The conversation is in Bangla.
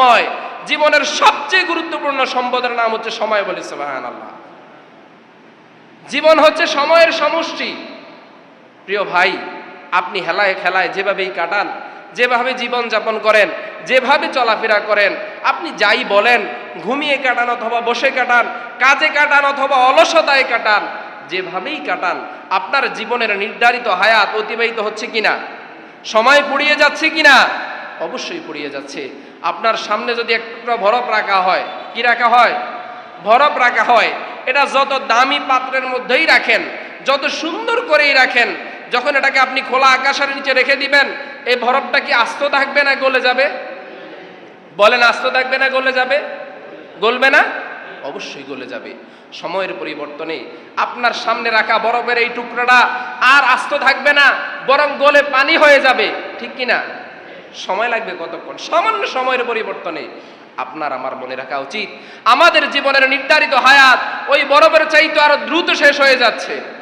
সময়, জীবনের সবচেয়ে গুরুত্বপূর্ণ সম্পদের নাম হচ্ছে সময় বলে সুবাহান আল্লাহ জীবন হচ্ছে সময়ের সমষ্টি। প্রিয় ভাই, আপনি হেলায় খেলায় যেভাবেই কাটান, যেভাবে জীবন যাপন করেন, যেভাবে চলাফেরা করেন, আপনি যাই বলেন, ঘুমিয়ে কাটান অথবা বসে কাটান, কাজে কাটান অথবা অলসতায় কাটান, যেভাবেই কাটান, আপনার জীবনের নির্ধারিত হায়াত অতিবাহিত হচ্ছে কিনা? সময় পুড়িয়ে যাচ্ছে কিনা? অবশ্যই পড়িয়ে যাচ্ছে। আপনার সামনে যদি একটা বরফ রাখা হয়, কি রাখা হয়? বরফ রাখা হয়। এটা যত দামি পাত্রের মধ্যেই রাখেন, যত সুন্দর করেই রাখেন, যখন এটাকে আপনি খোলা আকাশের নিচে রেখে দিবেন, এই বরফটা কি আস্ত থাকবে না গলে যাবে? বলেন, আস্ত থাকবে না গলে যাবে? গলবে না? অবশ্যই গলে যাবে। সময়ের পরিবর্তনে আপনার সামনে রাখা বরফের এই টুকরাটা আর আস্ত থাকবে না, বরং গলে পানি হয়ে যাবে। ঠিক কি না সময় লাগবে কতক্ষণ? সামান্য সময়ের পরিবর্তনে আপনার আমার মনে রাখা উচিত। আমাদের জীবনের নির্ধারিত হায়াত ওই বরফের চাইতে আরও দ্রুত শেষ হয়ে যাচ্ছে।